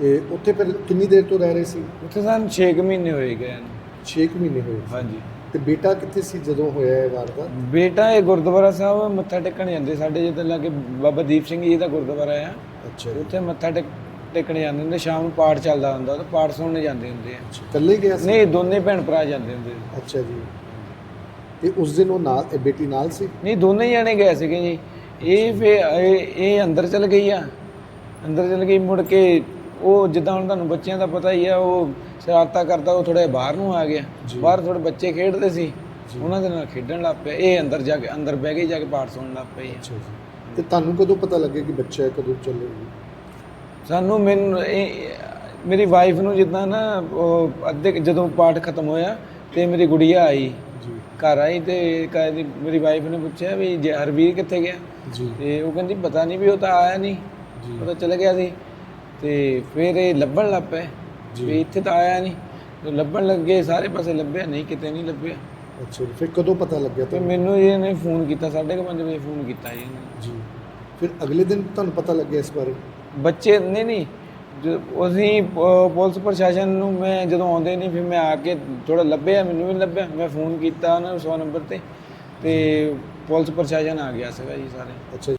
ਤੇ ਉੱਥੇ ਫਿਰ ਕਿੰਨੀ ਦੇਰ ਤੋਂ ਰਹਿ ਰਹੇ ਸੀ? ਉੱਥੇ ਸਾਨੂੰ 6 ਮਹੀਨੇ ਹੋਏ ਗਏ ਨੂੰ 6 ਮਹੀਨੇ ਹੋਏ। ਹਾਂਜੀ। ਤੇ ਬੇਟਾ ਕਿੱਥੇ ਸੀ ਜਦੋਂ ਹੋਇਆ ਇਹ ਵਾਰਦਾਤ? ਬੇਟਾ ਇਹ ਗੁਰਦੁਆਰਾ ਸਾਹਿਬ ਮੱਥਾ ਟੇਕਣ ਜਾਂਦੇ ਸਾਡੇ ਜਿੱਥੇ ਲਾਗੇ ਬਾਬਾ ਦੀਪ ਸਿੰਘ ਜੀ ਦਾ ਗੁਰਦੁਆਰਾ ਆ। ਅੱਛਾ ਉੱਥੇ ਮੱਥਾ ਟੇਕ ਟੇਕਣ ਜਾਂਦੇ ਹੁੰਦੇ ਸ਼ਾਮ ਨੂੰ ਪਾਠ ਚੱਲਦਾ ਹੁੰਦਾ ਤਾਂ ਪਾਠ ਸੁਣਨ ਜਾਂਦੇ ਹੁੰਦੇ ਆ। ਇਕੱਲੇ ਗਿਆ ਸੀ? ਨਹੀਂ ਦੋਨੇ ਭੈਣ ਭਰਾ ਜਾਂਦੇ ਹੁੰਦੇ। ਅੱਛਾ ਜੀ। ਤੇ ਉਸ ਦਿਨ ਉਹ ਨਾਲ ਇਹ ਬੇਟੀ ਨਾਲ ਸੀ? ਨਹੀਂ ਦੋਨੇ ਹੀ ਜਾਣੇ ਗਏ ਸੀਗੇ ਜੀ। ਇਹ ਫੇ ਇਹ ਅੰਦਰ ਚਲ ਗਈ ਆ। ਅੰਦਰ ਚਲ ਗਈ ਮੁੜ ਕੇ ਉਹ ਜਿੱਦਾਂ ਹੁਣ ਤੁਹਾਨੂੰ ਬੱਚਿਆਂ ਦਾ ਪਤਾ ਹੀ ਆ ਉਹ ਸ਼ਰਾਰਤਾਂ ਕਰਦਾ ਉਹ ਥੋੜਾ ਬਾਹਰ ਨੂੰ ਆ ਗਿਆ। ਬਾਹਰ ਥੋੜੇ ਬੱਚੇ ਖੇਡਦੇ ਸੀ। ਉਹਨਾਂ ਦੇ ਨਾਲ ਖੇਡਣ ਲੱਗ ਪਿਆ। ਇਹ ਅੰਦਰ ਜਾ ਕੇ ਅੰਦਰ ਬਹਿ ਕੇ ਜਾ ਕੇ ਪਾਠ ਸੁਣਨ ਲੱਗ ਪਈ ਅੱਛਾ ਜੀ। ਤੇ ਤੁਹਾਨੂੰ ਕਦੋਂ ਪਤਾ ਲੱਗਿਆ ਕਿ ਬੱਚਾ ਕਦੋਂ ਚੱਲੇਗੀ ਸਾਨੂੰ ਮੈਨੂੰ ਮੇਰੀ ਵਾਈਫ ਨੂੰ ਜਿੱਦਾਂ ਨਾ ਉਹ ਅੱਧੇ ਜਦੋਂ ਪਾਠ ਖਤਮ ਹੋਇਆ ਤੇ ਮੇਰੀ ਗੁੜੀਆ ਆਈ। ਜੀ। ਘਰ ਆਈ ਤੇ ਕਹਿੰਦੀ ਮੇਰੀ ਵਾਈਫ ਨੇ ਪੁੱਛਿਆ ਵੀ ਹਰਵੀਰ ਕਿੱਥੇ ਗਿਆ? ਜੀ। ਤੇ ਉਹ ਕਹਿੰਦੀ ਪਤਾ ਨਹੀਂ ਵੀ ਉਹ ਤਾਂ ਆਇਆ ਨਹੀਂ ਉਹ ਤਾਂ ਚਲੇ ਗਿਆ ਸੀ। ਤੇ ਫਿਰ ਇਹ ਲੱਭਣ ਲੱਗ ਪਏ ਜੀ। ਵੀ ਇੱਥੇ ਤਾਂ ਆਇਆ ਨਹੀਂ। ਤੇ ਲੱਭਣ ਲੱਗੇ ਸਾਰੇ ਪਾਸੇ ਲੱਭਿਆ ਨਹੀਂ ਕਿਤੇ ਨਹੀਂ ਲੱਭਿਆ। ਅੱਛਾ ਜੀ ਫਿਰ ਕਦੋਂ ਪਤਾ ਲੱਗਿਆ ਤੇ ਤੁਹਾਨੂੰ? ਮੈਨੂੰ ਇਹਨੇ ਫੋਨ ਕੀਤਾ 5:30 ਵਜੇ ਫੋਨ ਕੀਤਾ ਜੀ ਇਹਨੇ। ਜੀ। ਫਿਰ ਅਗਲੇ ਦਿਨ ਤੁਹਾਨੂੰ ਪਤਾ ਲੱਗਿਆ ਇਸ ਬਾਰੇ? ਬੱਚੇ ਨਹੀਂ ਨਹੀਂ। ਜੋ ਅਸੀਂ ਪ- ਪੁਲਿਸ ਪ੍ਰਸ਼ਾਸਨ ਨੂੰ ਮੈਂ ਜਦੋਂ ਆਉਂਦੇ ਨਹੀਂ ਫਿਰ ਮੈਂ ਆ ਕੇ ਥੋੜਾ ਲੱਭਿਆ ਮੈਨੂੰ ਵੀ ਲੱਭਿਆ। ਮੈਂ ਫੋਨ ਕੀਤਾ ਉਹਨਾਂ ਨੂੰ 100 ਨੰਬਰ ਤੇ ਤੇ ਪੁਲਿਸ ਪ੍ਰਸ਼ਾਸਨ ਆ ਗਿਆ ਸੀਗਾ ਜੀ ਸਾਰੇ। ਅੱਛਾ